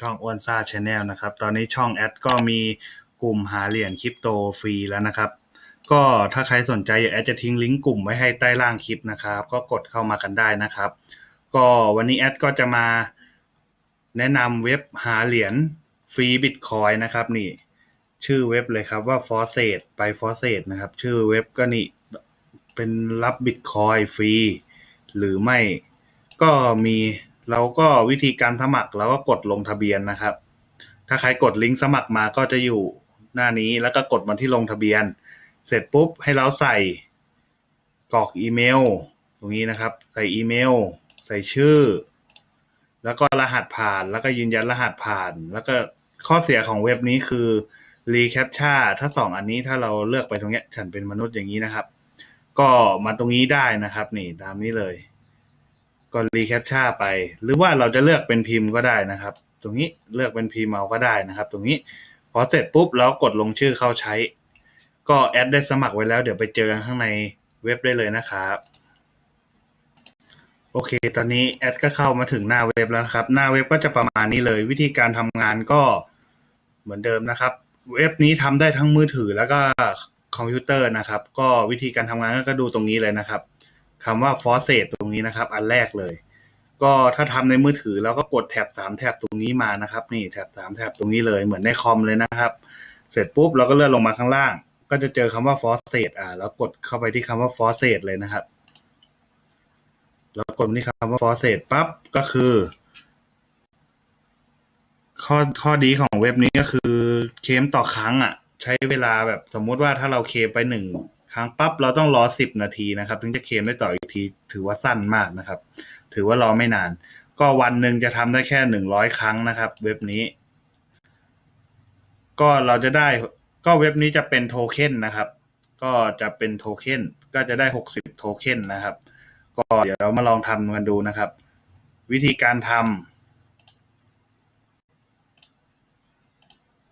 ช่องอ้วนซ่าชาแนลนะครับ ตอนนี้ช่องแอดก็มีกลุ่มหาเหรียญคริปโตฟรีแล้วนะครับ ก็ถ้าใครสนใจอยากแอดจะทิ้งลิงก์กลุ่มไว้ให้ใต้ล่างคลิปนะครับ ก็กดเข้ามากันได้นะครับ ก็วันนี้แอดก็จะมาแนะนำเว็บหาเหรียญฟรีบิตคอยนะครับนี่ชื่อเว็บเลยครับว่า f o r s a t e ไป f o r s a t e นะครับ ชื่อเว็บก็นี่เป็นรับบิตคอยฟรีหรือไม่ก็มี เราก็วิธีการสมัครเราก็กดลงทะเบียนนะครับ ถ้าใครกดลิงก์สมัครมาก็จะอยู่หน้านี้แล้วก็กดมาที่ลงทะเบียน เสร็จปุ๊บให้เราใส่กรอกอีเมล ตรงนี้นะครับ ใส่อีเมล ใส่ชื่อ แล้วก็รหัสผ่านแล้วก็ยืนยันรหัสผ่าน แล้วก็ข้อเสียของเว็บนี้คือรีแคปชั่ถ้าสองอันนี้ถ้าเราเลือกไปตรงเนี้ยฉันเป็นมนุษย์อย่างนี้นะครับ ก็มาตรงนี้ได้นะครับ นี่ตามนี้เลย ก็รีแคปชั่ไป หรือว่าเราจะเลือกเป็นพิมพ์ก็ได้นะครับ ตรงนี้เลือกเป็นพิมพ์เอาก็ได้นะครับ ตรงนี้พอเสร็จปุ๊บแล้วกดลงชื่อเข้าใช้ ก็แอดได้สมัครไว้แล้วเดี๋ยวไปเจอกันข้างในเว็บได้เลยนะครับโอเค ตอนนี้แอดก็เข้ามาถึงหน้าเว็บแล้วครับ หน้าเว็บก็จะประมาณนี้เลย วิธีการทำงานก็เหมือนเดิมนะครับ เว็บนี้ทำได้ทั้งมือถือแล้วก็คอมพิวเตอร์นะครับ ก็วิธีการทำงานก็ดูตรงนี้เลยนะครับ คำว่า f o r c e ตรงนี้นะครับ อันแรกเลย ก็ถ้าทำในมือถือเราก็กดแท็บสามแท็บตรงนี้มานะครับ นี่แท็บสามแท็บตรงนี้เลยเหมือนในคอมเลยนะครับ เสร็จปุ๊บเราก็เลื่อนลงมาข้างล่าง ก็จะเจอคำว่า f o r c e อ่าแล้วกดเข้าไปที่คำว่า f o r c e เลยนะครับแล้วกดที่คำว่า f o r c e ปั๊บก็คือข้อข้อดีของเว็บนี้ก็คือเคมต่อครั้งอะ ใช้เวลาแบบสมมุติว่าถ้าเราเคมไปหนึ่ง ครั้งปั๊บเราต้องรอสิบนาทีนะครับ ถึงจะเคลมได้ต่ออีกที ถือว่าสั้นมากนะครับ ถือว่ารอไม่นาน ก็วันหนึ่งจะทำได้แค่หนึ่งร้อยครั้งนะครับ เว็บนี้ ก็เราจะได้ก็เว็บนี้จะเป็นโทเค็นนะครับ ก็จะเป็นโทเค็นก็จะได้หกสิบโทเค็นนะครับ ก็เดี๋ยวเรามาลองทำกันดูนะครับ วิธีการทำ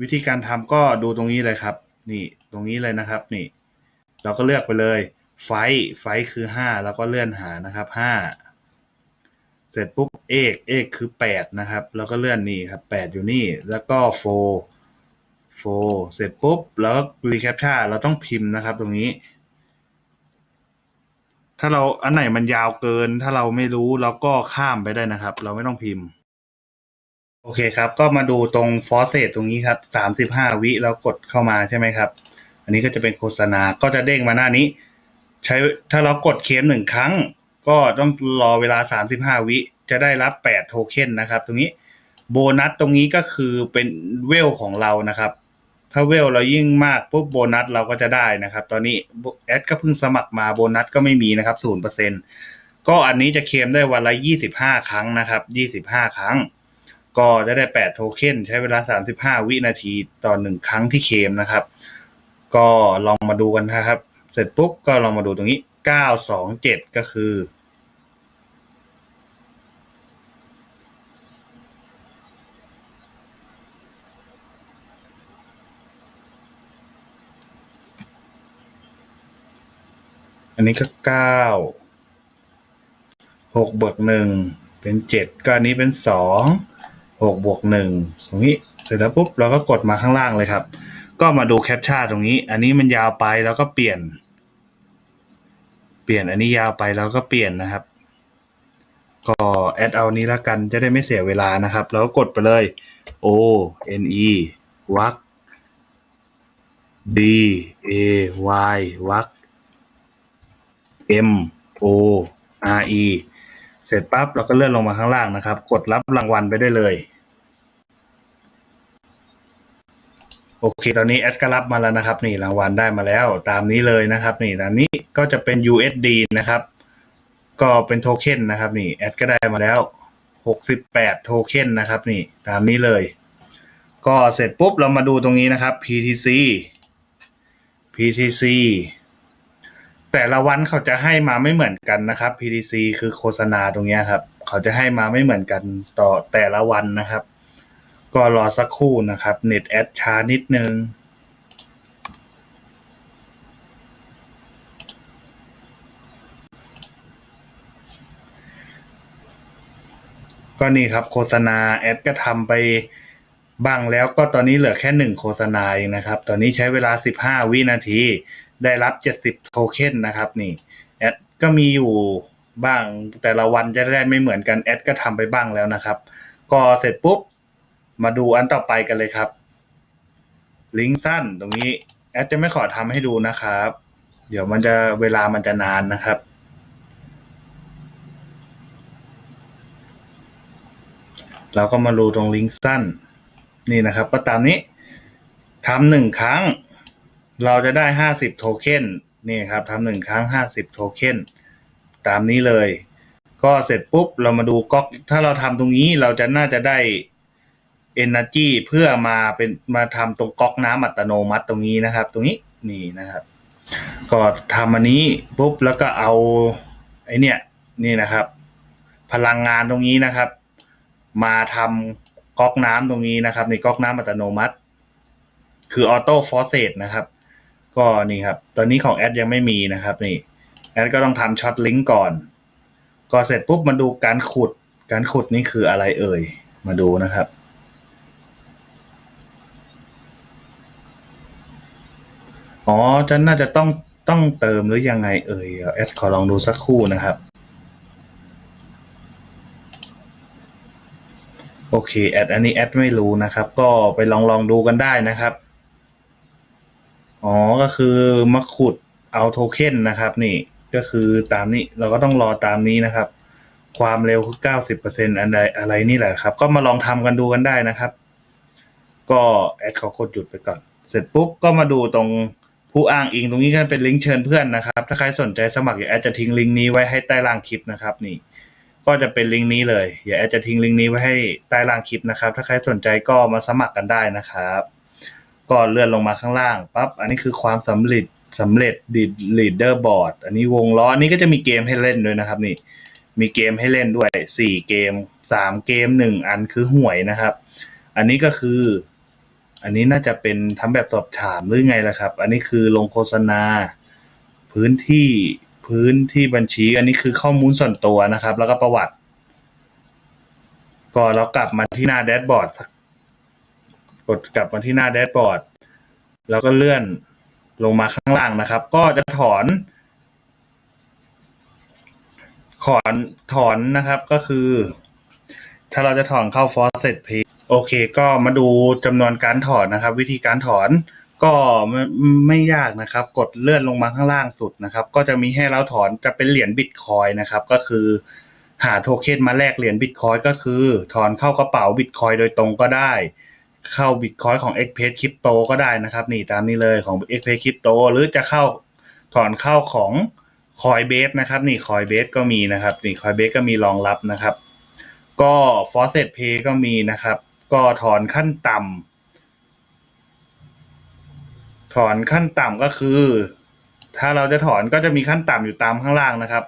วิธีการทำก็ดูตรงนี้เลยครับ นี่ตรงนี้เลยนะครับ นี่ เราก็เลือกไปเลยไฟไฟคือห้าแล้วก็เลื่อนหานะครับห้าเสร็จปุ๊บเอกเอกคือแปดนะครับ แล้วก็เลื่อนนี่ครับแปดอยู่นี่ แล้วก็โฟโฟเสร็จปุ๊บ แล้วรีแคปชั่เราต้องพิมพ์นะครับ ตรงนี้ ถ้าเราอันไหนมันยาวเกิน ถ้าเราไม่รู้เราก็ข้ามไปได้นะครับ เราไม่ต้องพิมพ์ โอเคครับ ก็มาดูตรงฟอสเซตตรงนี้ครับสามสิบห้าวิแล้วกดเข้ามาใช่ไหมครับ อันนี้ก็จะเป็นโฆษณาก็จะเด้งมาหน้านี้ ใช้ถ้าเรากดเคมหนึ่งครั้ง ก็ต้องรอเวลาสามสิบห้าวิจะได้รับแปดโทเค็นนะครับ ตรงนี้โบนัสตรงนี้ก็คือเป็นเวลของเรานะครับ ถ้าเวลเรายิ่งมากปุ๊บโบนัสเราก็จะได้นะครับ ตอนนี้แอดก็เพิ่งสมัครมาโบนัสก็ไม่มีนะครับศูนย์เปอร์เซ็นก็อันนี้จะเคลมได้วันละยี่สิบห้าครั้งนะครับยี่สิบห้าครั้ง ก็จะได้แปดโทเค็นใช้เวลาสามสิบห้าวินาทีต่อหนึ่งครั้งที่เคลมนะครับ ก็ลองมาดูกันนะครับ เสร็จปุ๊บก็ลองมาดูตรงนี้เก้าสองเจ็ดก็คืออันนี้ก็เก้าหกบวกหนึ่งเป็นเจ็ดก็อันนี้เป็นสองหกบวกหนึ่งตรงนี้เสร็จแล้วปุ๊บเราก็กดมาข้างล่างเลยครับ ก็มาดูแคปชั่นตรงนี้ อันนี้มันยาวไปแล้วก็เปลี่ยน เปลี่ยนอันนี้ยาวไปแล้วก็เปลี่ยนนะครับ ก็แอดเอานี้แล้วกันจะได้ไม่เสียเวลานะครับ แล้วก็กดไปเลย O N E วัก D A Y วัก M O R E เสร็จปั๊บเราก็เลื่อนลงมาข้างล่างนะครับ กดรับรางวัลไปได้เลย โอเค ตอนนี้แอดก็รับมาแล้วนะครับ นี่รางวัลได้มาแล้ว ตามนี้เลยนะครับ นี่ตอนนี้ก็จะเป็น USD นะครับ ก็เป็นโทเค็นนะครับ นี่แอดก็ได้มาแล้ว68โทเค็นนะครับ นี่ตามนี้เลย ก็เสร็จปุ๊บเรามาดูตรงนี้นะครับ PTC PTC แต่ละวันเขาจะให้มาไม่เหมือนกันนะครับ PTC คือโฆษณาตรงนี้ครับ เขาจะให้มาไม่เหมือนกันต่อแต่ละวันนะครับ ก็รอสักครู่นะครับ เน็ตแอดช้านิดนึงก็นี่ครับโฆษณาแอดก็ทำไปบ้างแล้วก็ตอนนี้เหลือแค่หนึ่งโฆษณาเองนะครับ ตอนนี้ใช้เวลา15วินาที ได้รับ70โทเค็นนะครับ นี่แอดก็มีอยู่บ้างแต่ละวันจะได้ไม่เหมือนกันแอดก็ทำไปบ้างแล้วนะครับ ก็เสร็จปุ๊บ มาดูอันต่อไปกันเลยครับ ลิงก์สั้นตรงนี้ แอดจะไม่ขอทำให้ดูนะครับ เดี๋ยวมันจะเวลามันจะนานนะครับ เราก็มาดูตรงลิงก์สั้น นี่นะครับ ก็ตามนี้ทำหนึ่งครั้ง เราจะได้ห้าสิบโทเค็นนี่ครับทำหนึ่งครั้งห้าสิบโทเค็นตามนี้เลย ก็เสร็จปุ๊บเรามาดูก๊อกถ้าเราทำตรงนี้เราจะน่าจะได้ Energy เพื่อมาเป็นมาทำตรงก๊อกน้ำอัตโนมัติตรงนี้นะครับ ตรงนี้นี่นะครับ ก็ทำอันนี้ปุ๊บแล้วก็เอาไอเนี่ยนี่นะครับ พลังงานตรงนี้นะครับ มาทำก๊อกน้ำตรงนี้นะครับ ในก๊อกน้ำอัตโนมัติ คือออโต้ฟอสเซตนะครับ ก็นี่ครับ ตอนนี้ของแอดยังไม่มีนะครับ นี่แอดก็ต้องทำช็อตลิงก์ก่อน ก็เสร็จปุ๊บมาดูการขุด การขุดนี่คืออะไรเอ่ย มาดูนะครับ อ๋อจะน่าจะต้องต้องเติมหรือยังไงเอ่ยแอดขอลองดูสักครู่นะครับ โอเคแอดอันนี้แอดไม่รู้นะครับ ก็ไปลองลองดูกันได้นะครับ อ๋อก็คือมาขุดเอาโทเค็นนะครับนี่ก็คือตามนี้เราก็ต้องรอตามนี้นะครับ ความเร็วคือเก้าสิบเปอร์เซ็นต์อะไรอะไรนี่แหละครับ ก็มาลองทำกันดูกันได้นะครับ ก็แอดขอกดหยุดไปก่อน เสร็จปุ๊บก็มาดูตรง ผู้อ้างอิงตรงนี้ก็เป็นลิงก์เชิญเพื่อนนะครับ ถ้าใครสนใจสมัครอย่าแอดจะทิ้งลิงก์นี้ไว้ให้ใต้ล่างคลิปนะครับนี่ ก็จะเป็นลิงก์นี้เลยอย่าแอดจะทิ้งลิงก์นี้ไว้ให้ใต้ล่างคลิปนะครับ ถ้าใครสนใจก็มาสมัครกันได้นะครับ ก็เลื่อนลงมาข้างล่างปั๊บอันนี้คือความสำเร็จสำเร็จดีลีดเดอร์บอร์ดอันนี้วงล้ออันนี้ก็จะมีเกมให้เล่นด้วยนะครับ นี่ มีเกมให้เล่นด้วยสี่เกมสามเกมหนึ่งอันคือหวยนะครับ อันนี้ก็คือ อันนี้น่าจะเป็นทำแบบสอบถามหรือไงล่ะครับ อันนี้คือลงโฆษณา พื้นที่พื้นที่บัญชี อันนี้คือข้อมูลส่วนตัวนะครับ แล้วก็ประวัติ ก็เรากลับมาที่หน้าแดชบอร์ดกดกลับมาที่หน้าแดชบอร์ดแล้วก็เลื่อนลงมาข้างล่างนะครับ ก็จะถอนถอนถอนนะครับก็คือ ถ้าเราจะถอนเข้า Faucet Pay โอเค ก็มาดูจำนวนการถอนนะครับ วิธีการถอนก็ไม่ไม่ยากนะครับ กดเลื่อนลงมาข้างล่างสุดนะครับ ก็จะมีให้เราถอนจะเป็นเหรียญบิตคอยนะครับ ก็คือหาโทเค็นมาแลกเหรียญบิตคอยก็คือ ถอนเข้ากระเป๋าบิตคอยโดยตรงก็ได้ เข้าบิตคอยของ x p r e s s Crypto ก็ได้นะครับ นี่ตามนี้เลยของ x p r e s s Crypto หรือจะเข้าถอนเข้าของ Coinbase นะครับ นี่ Coinbase ก็มีนะครับ นี่ Coinbase ก็มีรองรับนะครับ ก็ Faucet Pay ก็มีนะครับ ก็ถอนขั้นต่ำถอนขั้นต่ำก็คือ ถ้าเราจะถอนก็จะมีขั้นต่ำอยู่ตามข้างล่างนะครับ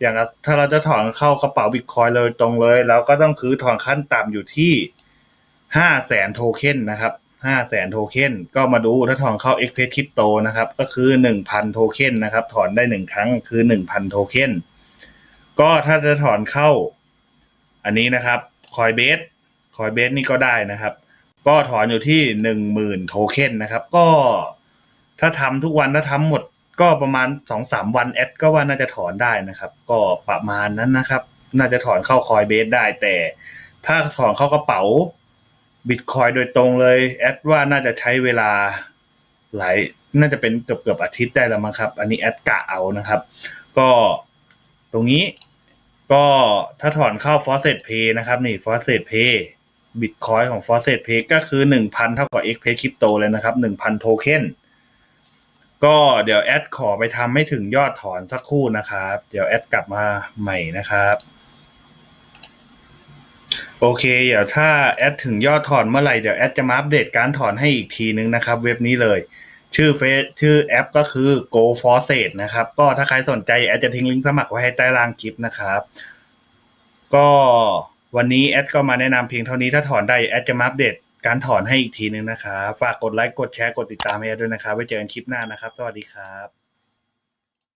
อย่างถ้าเราจะถอนเข้ากระเป๋าบิตคอยเลยตรงเลยเราก็ต้องคือถอนขั้นต่ำอยู่ที่ห้าแสนโทเค็นนะครับห้าแสนโทเค็นก็มาดูถ้าถอนเข้า x p r e s s Crypto นะครับ ก็คือหนึ่งพันโทเค็นนะครับ ถอนได้หนึ่งครั้งคือหนึ่งพันโทเค็นก็ถ้าจะถอนเข้า อันนี้นะครับคอยเบส คอยเบสนี่ก็ได้นะครับ ก็ถอนอยู่ที่หนึ่งหมื่นโทเค็นนะครับ ก็ถ้าทำทุกวันถ้าทำหมดก็ประมาณสองสามวันแอดก็ว่าน่าจะถอนได้นะครับ ก็ประมาณนั้นนะครับ น่าจะถอนเข้าคอยเบสได้ แต่ถ้าถอนเข้ากระเป๋าบิตคอยโดยตรงเลยแอดว่าน่าจะใช้เวลาหลายน่าจะเป็นเกือบเกือบอาทิตย์ได้แล้วมั้งครับ อันนี้แอดกะเอานะครับ ก็ตรงนี้ก็ถ้าถอนเข้า Faucet Pay นะครับ นี่ Faucet Pay บิตคอยของ Faucet Pay ก็คือ1,000เท่ากับ x p a y Crypto เลยนะครับ1,000โทเค็นก็เดี๋ยวแอดขอไปทำให้ถึงยอดถอนสักครู่นะครับ เดี๋ยวแอดกลับมาใหม่นะครับ โอเค เดี๋ยวถ้าแอดถึงยอดถอนเมื่อไหร่เดี๋ยวแอดจะมาอัปเดตการถอนให้อีกทีนึงนะครับ เว็บนี้เลย ชื่อเฟซชื่อแอปก็คือ Go Faucet นะครับ ก็ถ้าใครสนใจแอดจะทิ้งลิงก์สมัครไว้ให้ใต้ล่างคลิปนะครับ ก็ วันนี้แอดก็มาแนะนำเพียงเท่านี้ถ้าถอนได้แอดจะมาอัปเดตการถอนให้อีกทีนึงนะครับฝากกดไลค์กดแชร์กดติดตามให้แอดด้วยนะครับไว้เจอกันคลิปหน้านะครับ สวัสดีครับ